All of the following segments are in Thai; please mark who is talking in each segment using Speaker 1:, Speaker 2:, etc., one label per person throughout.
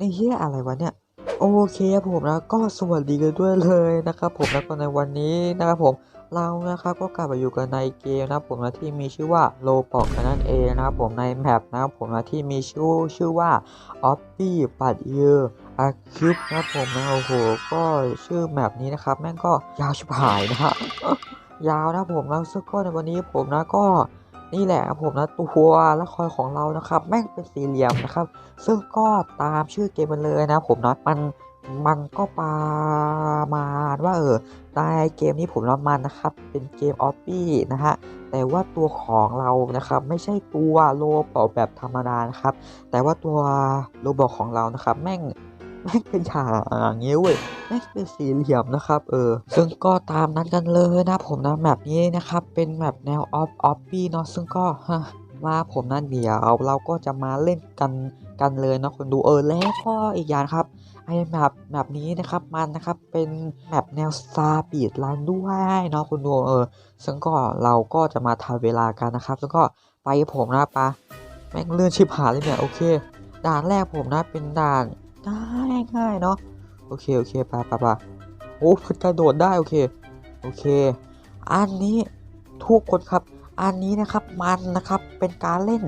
Speaker 1: นี่เฮียอะไรวะเนี่ยโอเคครับผมนะก็สวัสดีกันด้วยเลยนะครับผมแล้วก็ในวันนี้นะครับผมเรานะครับก็กลับมาอยู่กันในเกมนะครับผมนะที่มีชื่อว่าโลบอกกันนั่นเองนะครับผมในแมปนะครับผมนะที่มีชื่อชื่อว่าออฟฟี่ปัดเยออาคิปนะครับผมนะโอ้โหก็ชื่อแมปนี้นะครับแม่งก็ยาวชิบหายนะฮะยาวนะครับผมแล้วซึ่งก็ในวันนี้ผมนะก็ นี่แหละครับผมนะตัวละครของเรานะครับ แม่งเป็นสี่เหลี่ยมนะครับ ซึ่งก็ตามชื่อเกมมันเลยนะผมนะมันมันก็ประมาณว่าเออในเกมนี้ผมรับมันนะครับ เป็นเกมออฟฟี่นะฮะแต่ว่าตัวของเรานะครับ ไม่ใช่ตัวโลบอแบบธรรมดานะครับ แต่ว่าตัวโลบอของเรานะครับ แม่ง แม่งเป็นอย่างงี้เว้ยแม่งเป็นสี่เหลี่ยมนะครับ เออ ซึ่งก็ตามนั้นกันเลยนะผมนะแมปนี้นะครับ เป็นแมปแนวออฟออฟฟี่เนาะซึ่งก็ฮะว่าผมนั่นเดี๋ยวเราก็จะมาเล่นกันกันเลยนะคนดูเออแล้วก็อีกอย่างครับไอ้แมปแมปนี้นะครับมันนะครับเป็นแมปแนวซาปีดรันด้วยเนาะคนดูเออซึ่งก็เราก็จะมาทำเวลากันนะครับ ซึ่งก็ไปผมนะปะแม่งเลื่อนชิบหายเลยเนี่ยโอเค ด่านแรกผมนะเป็นด่าน ง่ายง่ายเนาะโอเคโอเคไปไปไปโอ้กระโดดได้โอเคโอเค อันนี้ทุกคนครับ อันนี้นะครับมันนะครับเป็นการเล่น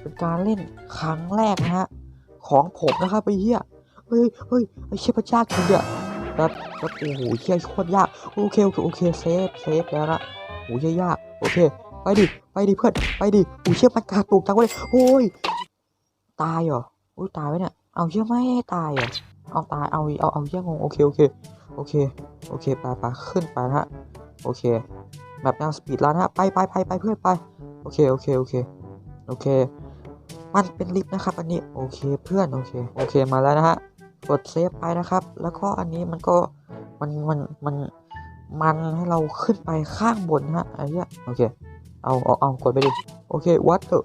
Speaker 1: เป็นการเล่นครั้งแรกนะฮะของผมนะครับไอ้เหี้ยเฮ้ยเฮ้ยไอ้เชี่ยพระเจ้าจริงเนี่ยแบบแบบโอ้โหเชี่ยโคตรยากโอเคโอเคโอเคเซฟเซฟแล้วนะโอ้ยยากโอเคไปดิไปดิเพื่อนไปดิโอ้เชี่ยมันกระตุกจังเลยโอ้ยตายเหรอโอ้ยตายไว้เนี่ย เอาเชี่ยไม่ให้ตายเหรอเอาตายเอาเอาเอาเชี่ยงงโอเคโอเคโอเคโอเคไปไปขึ้นไปนะฮะโอเคแบบแนวสปีดรันฮะไปไปไปไปเพื่อนไปโอเคโอเคโอเคโอเค มันเป็นลิฟต์นะครับอันนี้โอเคเพื่อนโอเคโอเคมาแล้วนะฮะกดเซฟไปนะครับ แล้วก็อันนี้มันก็มันมันมันมันให้เราขึ้นไปข้างบนนะฮะไอ้เหี้ยโอเคเอาเอาเอากดไปดิโอเควัดเถอะ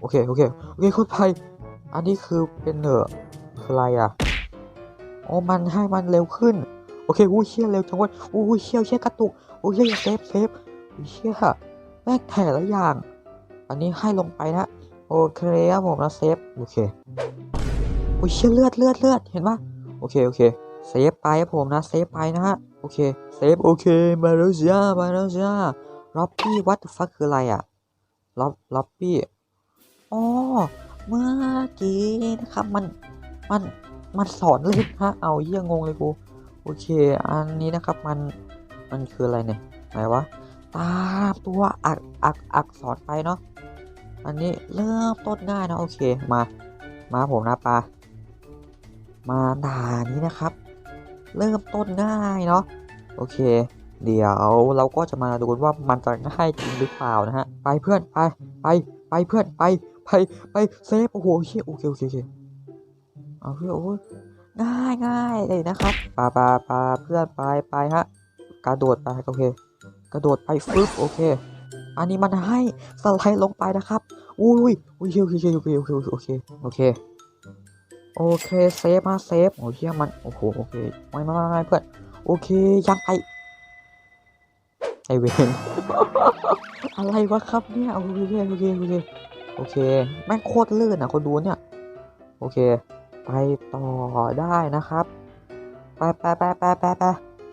Speaker 1: โอเคโอเคโอเคขึ้นไป อันนี้คือเป็นเนอะคืออะไรอะอ๋อมันให้มันเร็วขึ้น โอเคอู้เชี่ยเร็วจังวะอู้เชี่ยเชี่ยกระตุกโอ้ยเซฟเซฟอู้เชี่ยแม่แต่ละอย่าง อันนี้ให้ลงไปนะโอเคครับผมนะเซฟโอเคโอ้เชี่ยเลือดเลือดเลือดเห็นปะโอเคโอเคเซฟไปครับผมนะเซฟไปนะฮะโอเคเซฟโอเคมาแล้วจ้ามาแล้วจ้าล็อบบี้วัตฟักคืออะไรอะล็อบล็อบบี้อ๋อ เมื่อกี้นะครับ มัน มัน มันสอนเล่นฮะเอาเยี่ยงงเลยกู โอเค อันนี้นะครับ มัน มันคืออะไรเนี่ย ไหนวะ ตามตัวอัก อัก อักษรไปเนาะ อันนี้เริ่มต้นง่ายนะ โอเค มา มาผมนะปามาด่านี้นะครับ เริ่มต้นง่ายเนาะ โอเค เดี๋ยวเราก็จะมาดูว่ามันจะง่ายจริงหรือเปล่านะฮะ ไปเพื่อน ไป ไป ไปเพื่อน ไป ไปไปเซฟโอ้โหเชี่ยโอเคโอเคโอเคเอาเพื่อนโอ้ยง่ายง่ายเลยนะครับปาปาปาเพื่อนไปไปฮะกระโดดไปโอเค กระโดดไปฟึบโอเค อันนี้มันให้สไลด์ลงไปนะครับอุ้ยอุ้ยโอเคโอเคโอเคโอเคโอเคโอเคเซฟมาเซฟโอ้เฮียมันโอ้โหโอเคไม่ไม่ไม่เพื่อนโอเคยังไปไอเวนอะไรวะครับเนี่ยโอเคโอเคโอเค โอเค แม่งโคตรลื่นอะคนดูเนี่ย โอเค ไปต่อได้นะครับ ไปไปไปไปไปไป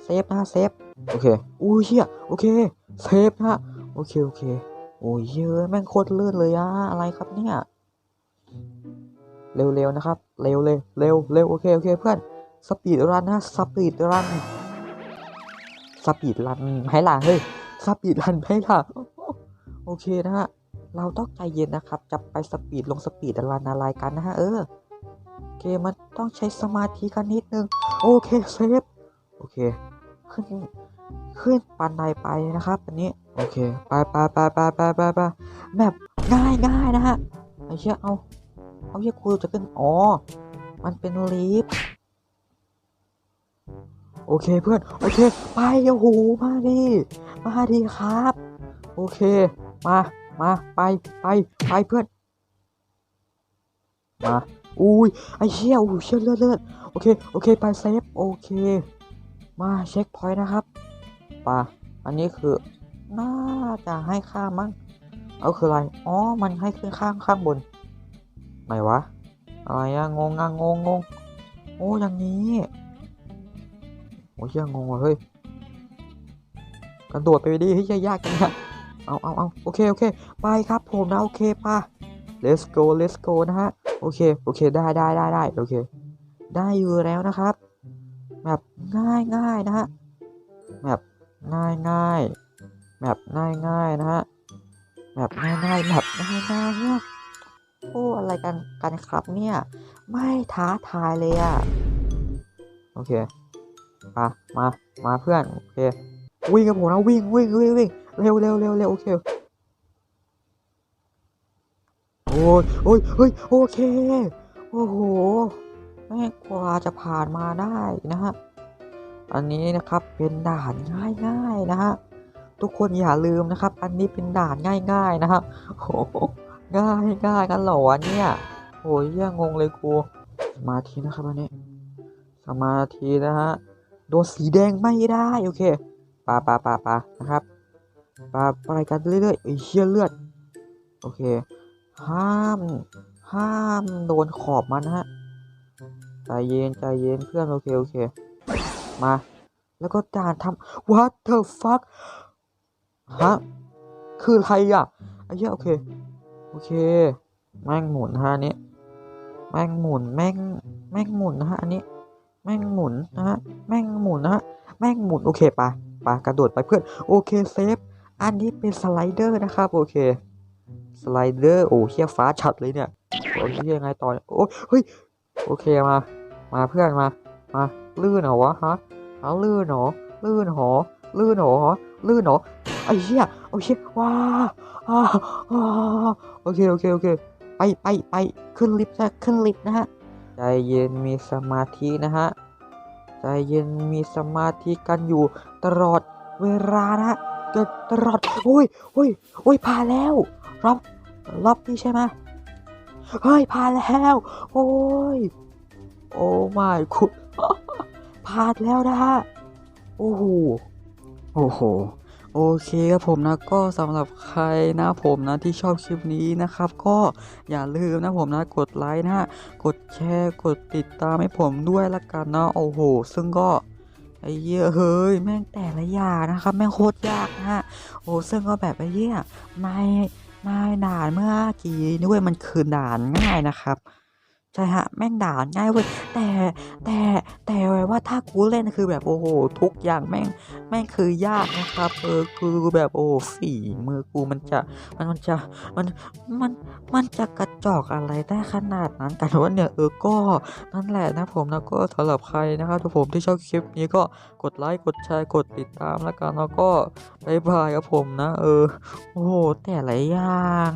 Speaker 1: เซฟนะเซฟ โอเค อุ้ยเฮียโอเค เซฟนะ โอเค โอเค โอ้ยเยอะแม่งโคตรลื่นเลยอะอะไรครับเนี่ย เร็วๆนะครับ เร็วเลยเร็วเร็วโอเค โอเค เพื่อน สปีดรันนะ สปีดรัน สปีดรันให้ล่ะเฮ้ย สปีดรันให้ล่ะ โอเคนะฮะ เราต้องใจเย็นนะครับ จะไปสปีดลงสปีดรันอะไรกันนะฮะเออเกมมันต้องใช้สมาธิกันนิดนึง โอเคเซฟโอเค ขึ้นขึ้นปันไดไปนะครับอันนี้โอเคไปไปไปไปไปไปไปแบบง่ายง่ายนะฮะไอ้เชี่ยเอาเอาเชี่ยกูจะขึ้นอ๋อมันเป็นลิฟต์โอเคเพื่อนโอเคไปโอ้โหมาดิมาดิครับ โอเคมา มาไปไปไปเพื่อน มาอุ้ยไอ้เชี่ยอู้เชี่ยเลือดเลือดโอเคโอเคไปเซฟโอเค มาเช็คพอยต์นะครับป่ะอันนี้คือน่าจะให้ค่ามั้งเอาคืออะไรอ๋อมันให้ขึ้นข้างข้างบนไหนวะอะไรอะงงอะงงงงโอ้อย่างนี้โอ้ยเหี้ยังงงว่ะเฮ้ยกระโดดไปดิเฮ้ยยากจังเนี่ย เอาเอาเอาโอเคโอเค ไปครับผมนะโอเคป่ะ let's go let's go นะฮะ โอเค โอเค ได้ได้ได้ได้โอเค ได้อยู่แล้วนะครับ แบบง่ายง่ายนะฮะ แบบง่ายง่ายแบบง่ายง่ายนะฮะ แบบง่ายง่ายแบบง่ายง่ายเนี่ยโอ้อะไรกันกันครับเนี่ย ไม่ท้าทายเลยอะโอเคมามา มาเพื่อน โอเค วิ่งกับผมนะวิ่งวิ่งวิ่งวิ่ง เร็วเร็วเร็วเร็วโอเคโอ้ยโอ้ยเฮ้ยโอเคโอ้โหแม่กว่าจะผ่านมาได้นะฮะอันนี้นะครับเป็นด่านง่ายๆนะฮะทุกคนอย่าลืมนะครับ อันนี้เป็นด่านง่าย ๆนะครับโอ้โหง่ายง่ายกันหรอวะเนี่ยโอ้ยยังงงเลยกูสมาธินะครับอันนี้สมาธินะฮะโดนสีแดงไม่ได้โอเคปาปาปาปานะครับ ปลาไปกันเรื่อยๆไอ้เชี่ยเลือด โอเค ห้าม ห้ามโดนขอบมันนะฮะ ใจเย็นใจเย็นเพื่อน โอเค โอเค มา แล้วก็ด่านทำ what the fuck ฮะ คืออะไรอะ ไอ้เหี้ย โอเค โอเค แม่งหมุนฮะนนี้ แม่งหมุน แม่ง แม่งหมุนนะฮะ อันนี้ แม่งหมุนนะฮะ แม่งหมุนนะฮะ แม่งหมุน โอเคปะปะกระโดดไปเพื่อน โอเค เซฟ อันนี้เป็นสไลเดอร์นะครับ โอเค สไลเดอร์โอ้เฮียฟ้าชัดเลยเนี่ยโอ้ยยังไงต่อนโอ้ยเฮ้ยโอเคมา มาเพื่อนมามาลื่นเหรอวะฮะเอาลื่นเหรอลื่นเหรอลื่นเหรอลื่นเหรอไอ้เหี้ยโอเคว้าอ้าอ้าโอเคโอเคโอเคไปไปไปขึ้นลิฟต์นะขึ้นลิฟต์นะฮะใจเย็นมีสมาธินะฮะใจเย็นมีสมาธิกันอยู่ตลอดเวลานะ ตลอดโอ้ยโอ้ยโอ้ยผ่าแล้วรอบรอบนี้ใช่ไหมเฮ้ยผ่าแล้ว โอ้ยโอ้ไม่คุณผ่านแล้วนะฮะโอ้โหโอ้โหโอเคครับผมนะก็สำหรับใครนะผมนะที่ชอบคลิปนี้นะครับ ก็อย่าลืมนะผมนะกดไลค์นะฮะกดแชร์กดติดตามให้ผมด้วยละกันนะโอ้โห ซึ่งก็ ไอ้เหี้ยเฮ้ยแม่งแต่ละอย่างนะครับแม่งโคตรยากนะฮะโอ้ซึ่งก็แบบไอ้เหี้ยไม่ไม่ด่านเมื่อกี้นี่เว้ยมันคือด่านง่ายนะครับ ช่ฮะแม่งด่านง่ายเว้ยแต่แต่แต่ว่าถ้ากูเล่นคือแบบโอ้โหทุกอย่างแม่งแม่งคือยากนะครับเออคือแบบโอ้ฝีมือกูมันจะมันมันจะมันมันมันจะกระจอกอะไรได้ขนาดนั้นกันวะเนี่ยเออก็นั่นแหละนะผมนะก็สำหรับใครนะครับทุกผมที่ชอบคลิปนี้ก็กดไลค์กดแชร์กดติดตามแล้วกันแล้วก็บายบายครับผมนะ เออโอ้โหแต่หลายอย่าง